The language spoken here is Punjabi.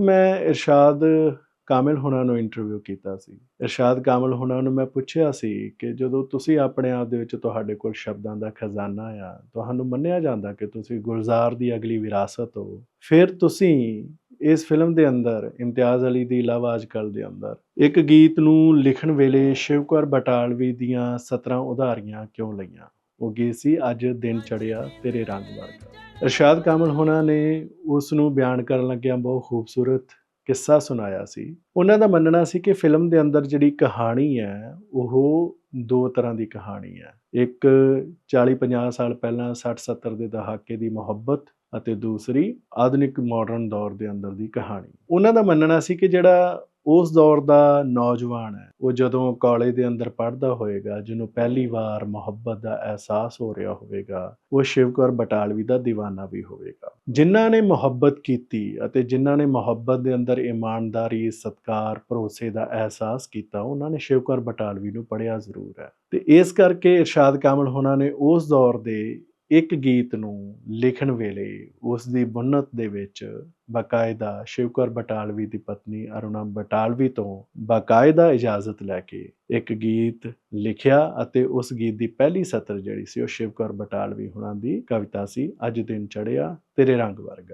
ਮੈਂ ਇਰਸ਼ਾਦ ਕਾਮਿਲ ਹੁਣਾਂ ਨੂੰ ਇੰਟਰਵਿਊ ਕੀਤਾ ਸੀ। ਇਰਸ਼ਾਦ ਕਾਮਿਲ ਹੁਣਾਂ ਨੂੰ ਮੈਂ ਪੁੱਛਿਆ ਸੀ ਕਿ ਜਦੋਂ ਤੁਸੀਂ ਆਪਣੇ ਆਪ ਦੇ ਵਿੱਚ ਤੁਹਾਡੇ ਕੋਲ ਸ਼ਬਦਾਂ ਦਾ ਖਜ਼ਾਨਾ ਆ, ਤੁਹਾਨੂੰ ਮੰਨਿਆ ਜਾਂਦਾ ਕਿ ਤੁਸੀਂ ਗੁਲਜ਼ਾਰ ਦੀ ਅਗਲੀ ਵਿਰਾਸਤ ਹੋ, ਫਿਰ ਤੁਸੀਂ ਇਸ ਫਿਲਮ ਦੇ ਅੰਦਰ, ਇਮਤਿਆਜ਼ ਅਲੀ ਦੀ ਲਵ ਕੱਲ ਦੇ ਅੰਦਰ, ਇੱਕ ਗੀਤ ਨੂੰ ਲਿਖਣ ਵੇਲੇ ਸ਼ਿਵਕੁਮਾਰ ਬਟਾਲਵੀ ਦੀਆਂ 17 ਉਧਾਰੀਆਂ ਕਿਉਂ ਲਈਆਂ? ਉਹ ਗੀਤ ਸੀ ਅੱਜ ਦਿਨ ਚੜਿਆ ਤੇਰੇ ਰੰਗ ਵਰਗਾ। ਇਰਸ਼ਾਦ ਕਾਮਲ ਹੋਣਾ ਨੇ ਉਸ ਨੂੰ ਬਿਆਨ ਕਰਨ ਲੱਗਿਆਂ ਬਹੁਤ ਖੂਬਸੂਰਤ ਕਿੱਸਾ ਸੁਣਾਇਆ ਸੀ। ਉਹਨਾਂ ਦਾ ਮੰਨਣਾ ਸੀ ਕਿ ਫਿਲਮ ਦੇ ਅੰਦਰ ਜਿਹੜੀ ਕਹਾਣੀ ਹੈ ਉਹ ਦੋ ਤਰ੍ਹਾਂ ਦੀ ਕਹਾਣੀ ਹੈ। ਇੱਕ 40 50 ਸਾਲ ਪਹਿਲਾਂ 60 70 ਦੇ ਦਹਾਕੇ ਦੀ ਮੁਹੱਬਤ ਅਤੇ ਦੂਸਰੀ ਆਧੁਨਿਕ ਮਾਡਰਨ ਦੌਰ ਦੇ ਅੰਦਰ ਦੀ ਕਹਾਣੀ। ਉਹਨਾਂ ਦਾ ਮੰਨਣਾ ਸੀ ਕਿ ਜਿਹੜਾ ਉਸ ਦੌਰ ਦਾ ਨੌਜਵਾਨ ਹੈ। ਉਹ ਜਦੋਂ ਕਾਲਜ ਦੇ ਅੰਦਰ ਪੜ੍ਹਦਾ ਹੋਏਗਾ, ਜਿਹਨੂੰ ਪਹਿਲੀ ਵਾਰ ਮੁਹੱਬਤ ਦਾ ਅਹਿਸਾਸ ਹੋ ਰਿਹਾ ਹੋਵੇਗਾ, ਉਹ ਸ਼ਿਵਕੌਰ ਬਟਾਲਵੀ ਦਾ دیਵਾਨਾ ਵੀ ਹੋਵੇਗਾ। ਜਿਨ੍ਹਾਂ ਨੇ ਮੁਹੱਬਤ ਕੀਤੀ ਅਤੇ ਜਿਨ੍ਹਾਂ ਨੇ ਮੁਹੱਬਤ ਦੇ ਅੰਦਰ ਇਮਾਨਦਾਰੀ, ਸਤਕਾਰ, ਭਰੋਸੇ ਦਾ ਅਹਿਸਾਸ ਕੀਤਾ, ਉਹਨਾਂ ਨੇ ਸ਼ਿਵਕੌਰ ਬਟਾਲਵੀ ਨੂੰ ਪੜ੍ਹਿਆ ਜ਼ਰੂਰ ਹੈ। ਤੇ ਇਸ ਕਰਕੇ ਇਰਸ਼ਾਦ ਕਾਮਲ ਹੋਣਾ ਨੇ ਉਸ ਦੌਰ ਦੇ ਇੱਕ ਗੀਤ ਨੂੰ ਲਿਖਣ ਵੇਲੇ ਉਸ ਦੀ ਬੁਨਤ ਦੇ ਵਿੱਚ ਬਕਾਇਦਾ ਸ਼ਿਵਕਰ ਬਟਾਲਵੀ ਦੀ ਪਤਨੀ ਅਰੁਣਾ ਬਟਾਲਵੀ ਤੋਂ ਬਕਾਇਦਾ ਇਜਾਜ਼ਤ ਲੈ ਕੇ ਇੱਕ ਗੀਤ ਲਿਖਿਆ ਅਤੇ ਉਸ ਗੀਤ ਦੀ ਪਹਿਲੀ ਸਤਰ ਜਿਹੜੀ ਸੀ ਉਹ ਸ਼ਿਵਕਰ ਬਟਾਲਵੀ ਹੁਣਾਂ ਦੀ ਕਵਿਤਾ ਸੀ, ਅੱਜ ਦਿਨ ਚੜਿਆ ਤੇਰੇ ਰੰਗ ਵਰਗਾ।